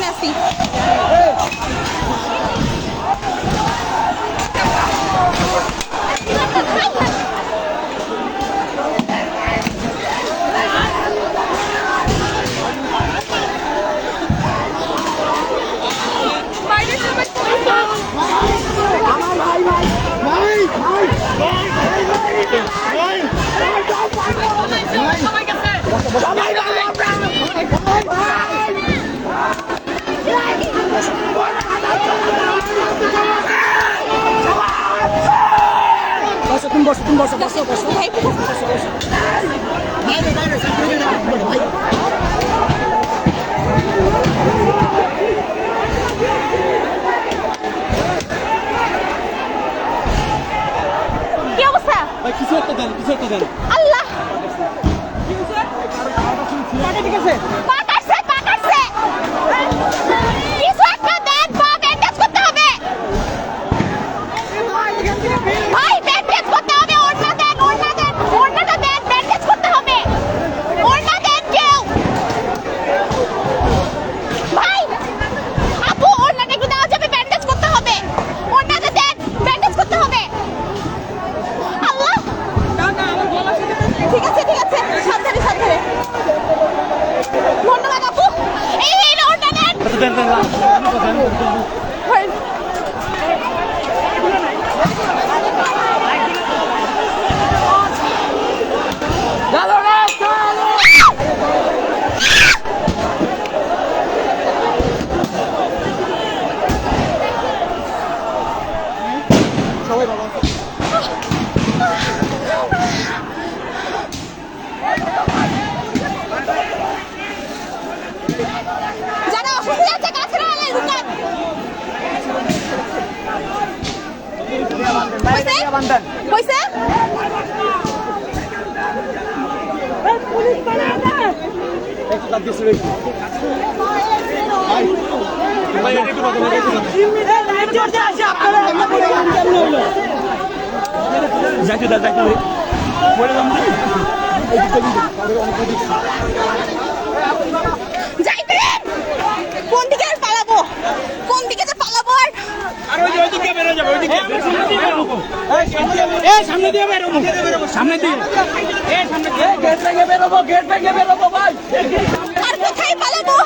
pone. বসো তুমি বসো। তুমি বসো বসো বসো। বাইরে বাইরে ভাই ভাই কিছু একটা দেন কিছু একটা দেন। আল্লাহ! ঠিক আছে। পা কাটছে ঠিক আছে ঠিক আছে। সাবধানে সাবধানে। ধন্যবাদ আপু। এই এই ওড়না দেন দেন দেন ভাই সবাই ভালো আলে ঢুকান হইছে হইছে একটু কাট দিয়েছে রে ভাই এটা একটু কথা বলে একটু যাইতে দা যাইতে দে পড়ে যাম না এই তাদের অনেক সামনে দিয়ে বেরোবো। সামনে দিয়ে সামনে দিয়ে গেট থেকে বেরোবো গেট থেকে বেরোবো ভাই। আর কোথায় পালাবো?